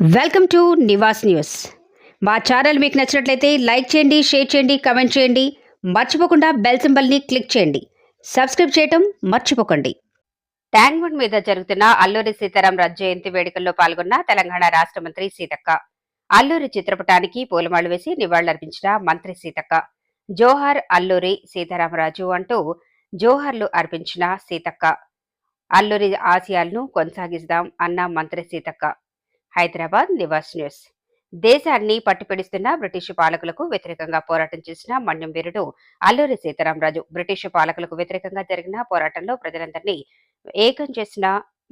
Welcome to Niwas news. మా channel మీకు నచ్చినట్లయితే లైక్ చేయండి షేర్ చేయండి కమెంట్ చేయండి. మర్చిపోకుండా బెల్ సింబల్ని క్లిక్ చేయండి. సబ్స్క్రైబ్ చేయటం మర్చిపోకండి. ట్యాంక్ బండ్ మీద జరుగుతున్న అల్లూరి సీతారాం రాజు జయంతి వేడుకల్లో పాల్గొన్న తెలంగాణ రాష్ట్ర మంత్రి సీతక్క. అల్లూరి చిత్రపటానికి పూలమాలు వేసి నివాళులర్పించిన మంత్రి సీతక్క. జోహార్ అల్లూరి సీతారామరాజు అంటూ జోహార్లు అర్పించిన సీతక్క. అల్లూరి ఆశయాలను కొనసాగిస్తాం అన్న మంత్రి సీతక్క. హైదరాబాద్ నివాస్ న్యూస్. దేశాన్ని పట్టుపిడిస్తున్న బ్రిటిష్ పాలకులకు వ్యతిరేకంగా పోరాటం చేసిన మన్యం వీరుడు అల్లూరి సీతారామరాజు. బ్రిటిష్ పాలకులకు వ్యతిరేకంగా జరిగిన పోరాటంలో ప్రజలందరినీ ఏకం చేసిన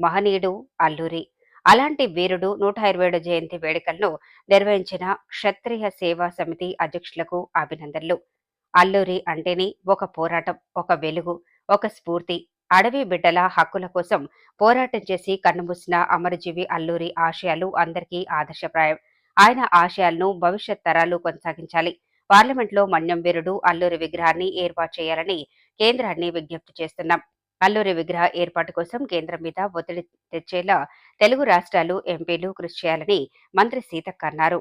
మహనీయుడు అల్లూరి. అలాంటి వీరుడు నూట ఇరవై ఏడు జయంతి వేడుకలను నిర్వహించిన క్షత్రియ సేవా సమితి అధ్యక్షులకు అభినందనలు. అల్లూరి అంటేనే ఒక పోరాటం ఒక వెలుగు ఒక స్ఫూర్తి అడవి బిడ్డల హక్కుల కోసం పోరాటం చేసి కన్నుమూసిన అమరజీవి అల్లూరి ఆశయాలు అందరికీ ఆదర్శప్రాయం. ఆయన ఆశయాలను భవిష్యత్ తరాలు కొనసాగించాలి. పార్లమెంట్లో మన్యం వీరుడు అల్లూరి విగ్రహాన్ని ఏర్పాటు చేయాలని కేంద్రాన్ని విజ్ఞప్తి చేస్తున్నాం. అల్లూరి విగ్రహ ఏర్పాటు కోసం కేంద్రం మీద ఒత్తిడి తెచ్చేలా తెలుగు రాష్ట్రాలు ఎంపీలు కృషి చేయాలని మంత్రి సీతక్క అన్నారు.